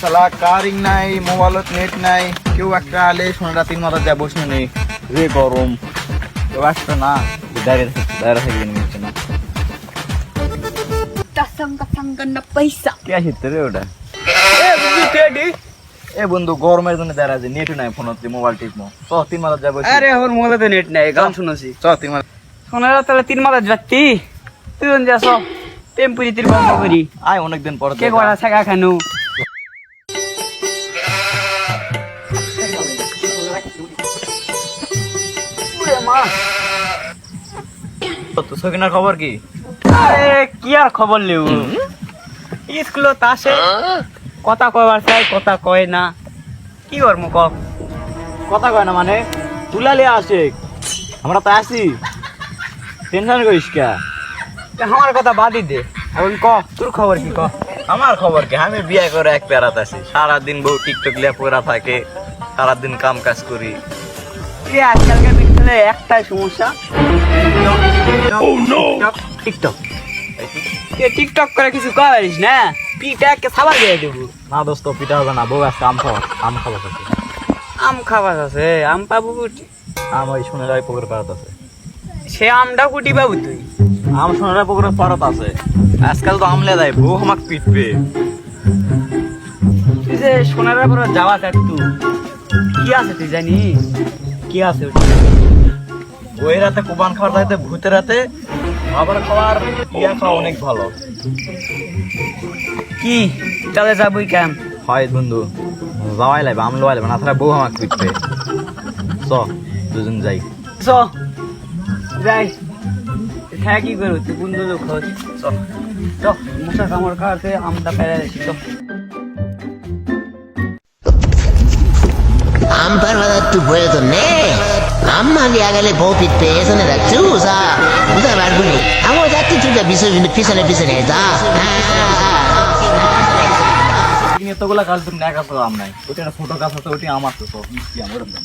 শালা কারিং নাই মোবাইলত নেট নাই কেউ একটা আলে সোনাটা তিন মাথা যা বসে নেই। রে গরম। কেউ আসতো না। দাঁড়িয়ে থাকছে দাঁড়িয়ে থাকবে নিচ্ছে না। kasam kasam ganda paisa কে আসিতে রে ওটা? এ বন্ধু টেডি এ বন্ধু গরমের জন্য দাঁড়া আছে নেট নাই ফোন হচ্ছে মোবাইল টিপমো চ তিন মাথা আরে মোবাইলে নেট নাই গান শুনেছি। চ তিন মাথা শোনা তাহলে তিন মাথা যাচ্ছি। তুই যাস? টেম্পুরি তির বন্ধ করি আয় অনেকদিন পর কে করা ছাগা খানু? তো সকিনার খবর কি? আরে কি আর খবর লিউ? স্কুলত আসে। কথা কয়বার চাই কথা কয় না। কি করব ক কথা কয় না মানে? তুলালে আসে। আমরা তো আসি। টেনশন করিস কে? আমার কথা বাদই দে। এখন ক তোর খবর কি ক? আমার খবর কি? আমি বিয়ে করে এক পেরাত আছি। সারাদিন বউ টিকটক লিয়া পড়া থাকে। সারাদিন কাম কাজ করি। আজকালকার বিকেলে একটাই সমস্যা। টিকটক এ টিকটক করে কিছু করিস না? দিয়ে দেবো। না দোস্ত পিঠা হবে না বউ আজকে আম খাওয়া আম আম খাবার আছে আম পাবো কুটি। আম ওই শুনে যায় পুকুর পাড়াত আছে। সে আমটা কুটি পাবো তুই। আম শুনে যায় পুকুরের পাড়াত আছে। আজকাল তো আমলে দেয় বউ আমাকে পিটবে। তুই যে সোনার পর যাওয়া থাকতু কি আছে তুই জানি কি আছে ওই রাতে কুবান খাওয়ার থাকতে ভূতের রাতে আবার খাওয়ার ইয়া খাওয়া অনেক ভালো। কি? তাহলে যাবই কেম হয় বন্ধু যাওয়াই লাগবে আম লোয়াই লাগবে না তাহলে বউ আমাকে পিটবে। চ দুজন যাই। চ যাই। হ্যাঁ কি করব তুই? বন্ধু লোক খোঁজ। চ। চ মশা কামড় খাওয়াতে আমটা ফেলে দিচ্ছি চ। প্রয়োজন নে। আম্মা দিয়া গেলে বউ পিটবে এসনে রাখছু সা বুঝতে পারবি আমার যাচ্ছি তুই পিছনে পিছনে পিছনে যা নিয়ে তোগুলা কাজ তুমি একা তো আম নাই ওটা একটা ছোট গাছ আছে ওটি আমার তো সব মিষ্টি আম ওরকম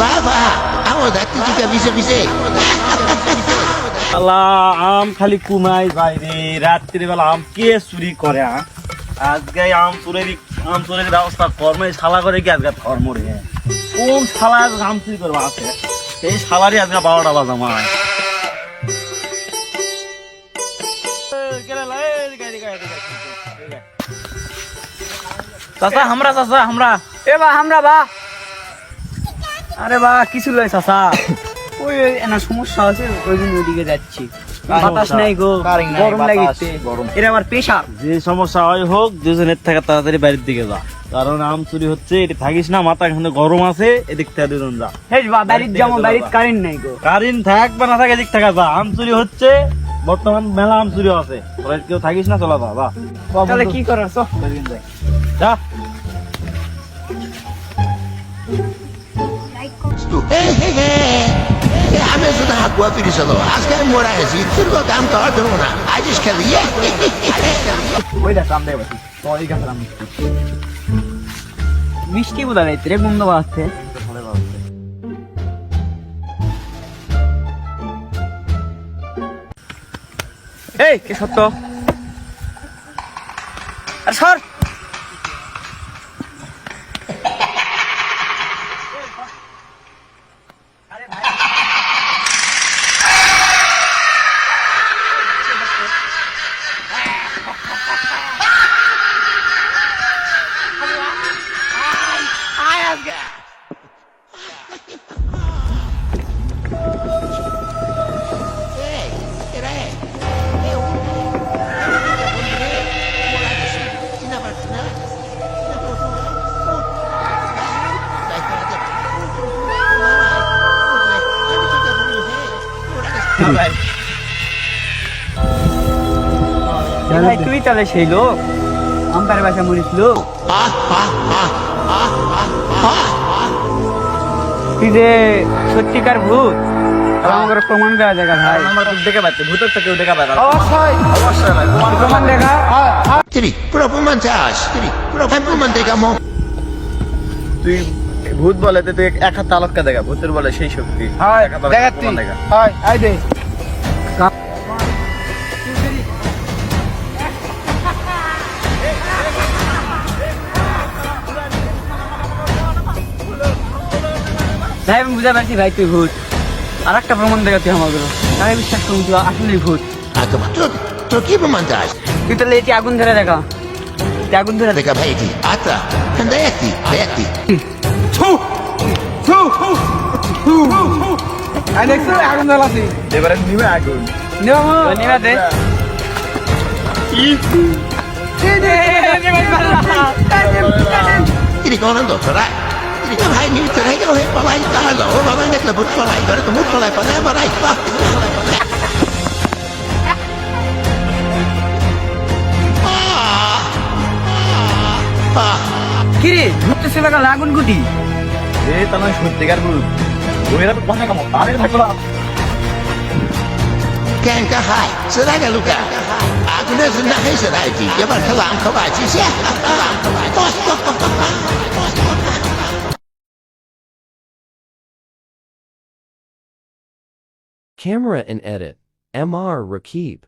বাবা আমার যাচ্ছি তুই পিছে পিছে আল্লাহ আম খালি কুমাই যায় রে রাত্রি বেলা আম কে চুরি করে? আজকে আম চুরের আম চুরের ব্যবস্থা কর্মে শালা করে কি আজকে ধর্ম রে? কোন শালা আজকে আম চুরি করবে আছে? সেই শালারই আজকে বারোটা বাজা মায় চাচা আমরা এ বা আমরা বা। আরে বা কিছু লয় চাচা। ওই এনা সমস্যা আছে ওই জন্য ওইদিকে যাচ্ছি। বাতাস নাই গো গরম বাতাস, এটা আমার পেশা। যে সমস্যা হয় হোক দুজনের থেকে তাড়াতাড়ি বাড়ির দিকে যা। কারণ আম চুরি হচ্ছে এটি থাকিস না মাথা এখানে গরম আছে এদিক থেকে দুজন যা। বাড়ির বাড়ির যেমন বাড়ির কারেন্ট নাই গো। কারিন থাক বা না থাকে এদিক থেকে যা। আম চুরি হচ্ছে বর্তমান মেলা আম চুরি আছে। তোরা কেউ থাকিস না চলা যা যা। তাহলে কি করার যা। আমি শুধু হাকুয়া ফিরিস আজকে আমি মোড়া গেছি তোর কাম করার জন্য না আজিস খেলি ওই দেখ আম বসি তো এই গাছের মিষ্টি বোধ হয় রে বন্ধ আছে এই কে সত্য আর সর ভাই তুই তাহলে সেই লোক? আম্পায়ারের বাসা আহ আহ। তুই যে সত্যিকার ভূত। আমার আমাকে প্রমাণ দেওয়া জায়গা ভাই। আমার দেখে পাচ্ছি ভূতের তো কেউ দেখা পাবে অবশ্যই। অবশ্যই ভাই প্রমাণ দেখা। তুই পুরো প্রমাণ চাস তুই পুরো প্রমাণ দেখা মো তুই ভূত বলে তো তুই এক হাত তালক্কা দেখা ভূতের বলে সেই শক্তি। হয় তালককে দেখা। হয় আই দে ভাই আমি বুঝতে পারছি ভাই তুই ভূত আর একটা প্রমাণ দেখা তুই আমাকে তাই বিশ্বাস করুন তুই আসলেই ভূত? Tu, tu ki pumantas. তুই তাহলে এটি আগুন ধরে দেখা এটি আগুন ধরে দেখা. Handa eti. Eti. আই দেখছ আগুন জ্বালাছি এবারে নিবে আগুন নেব নেবা দে Tiri ko nando parai. Ko he parai ta lo. O baba nek la but parai. Bare to mut parai parai parai. Ah. Ah. কিরে ভূতটা সে লাগা লাগুন গুটি এই তো নয় সত্যিকার ভূত ওইরা তো কথা কামো তাদের থাকল না Ken ka hai. Sera ka luka. Ako na sa nahi sa rai ti. Yabar Camera and edit. Mr. Rakib.